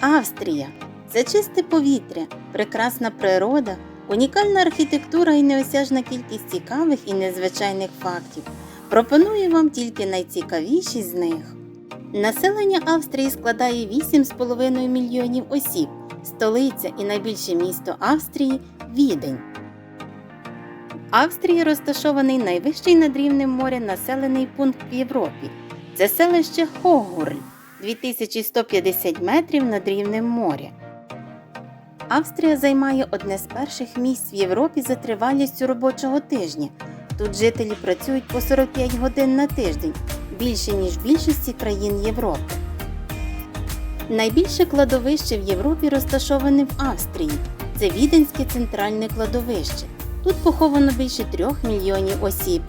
Австрія це чисте повітря, прекрасна природа, унікальна архітектура і неосяжна кількість цікавих і незвичайних фактів. Пропоную вам тільки найцікавіші з них. Населення Австрії складає 8,5 мільйонів осіб, столиця і найбільше місто Австрії Відень. В Австрії розташований найвищий над рівнем моря населений пункт в Європі. Це селище Хогурль 2150 метрів над рівнем моря. Австрія займає одне з перших місць в Європі за тривалістю робочого тижня. Тут жителі працюють по 45 годин на тиждень, більше ніж в більшості країн Європи. Найбільше кладовище в Європі розташоване в Австрії. Це Віденське центральне кладовище. Тут поховано більше трьох мільйонів осіб.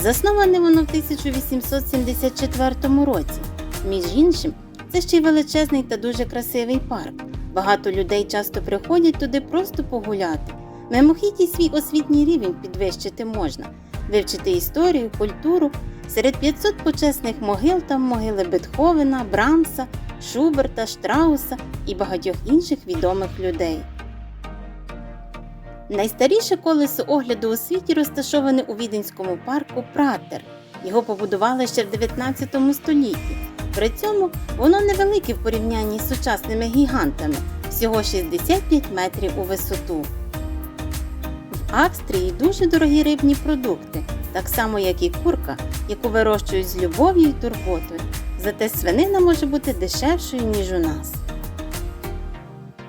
Засноване воно в 1874 році. Між іншим, це ще й величезний та дуже красивий парк. Багато людей часто приходять туди просто погуляти. Мимохідь свій освітній рівень підвищити можна, вивчити історію, культуру. Серед 500 почесних могил там могили Бетховена, Брамса, Шуберта, Штрауса і багатьох інших відомих людей. Найстаріше колесо огляду у світі розташоване у віденському парку Пратер. Його побудували ще в 19 столітті. При цьому воно невелике в порівнянні з сучасними гігантами всього 65 метрів у висоту. В Австрії дуже дорогі рибні продукти, так само як і курка, яку вирощують з любов'ю і турботою. Зате свинина може бути дешевшою, ніж у нас.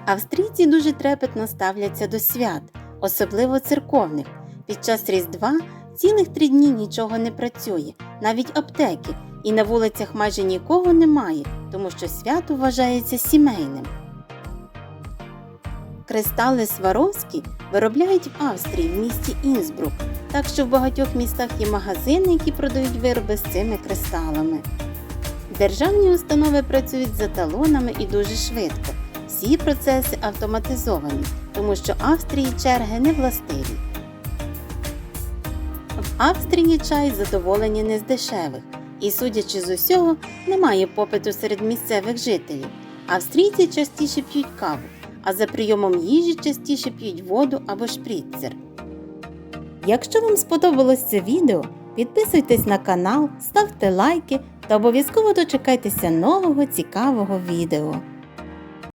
Австрійці дуже трепетно ставляться до свят, особливо церковних. Під час Різдва цілих три дні нічого не працює, навіть аптеки, і на вулицях майже нікого немає, тому що свято вважається сімейним. Кристали Сваровські виробляють в Австрії в місті Інсбрук, так що в багатьох містах є магазини, які продають вироби з цими кристалами. Державні установи працюють за талонами і дуже швидко. Всі процеси автоматизовані, тому що Австрії черги не властиві. В Австрії чай задоволення не з дешевих, і, судячи з усього, немає попиту серед місцевих жителів. Австрійці частіше п'ють каву, а за прийомом їжі частіше п'ють воду або шприцер. Якщо вам сподобалось це відео, підписуйтесь на канал, ставте лайки та обов'язково дочекайтеся нового цікавого відео.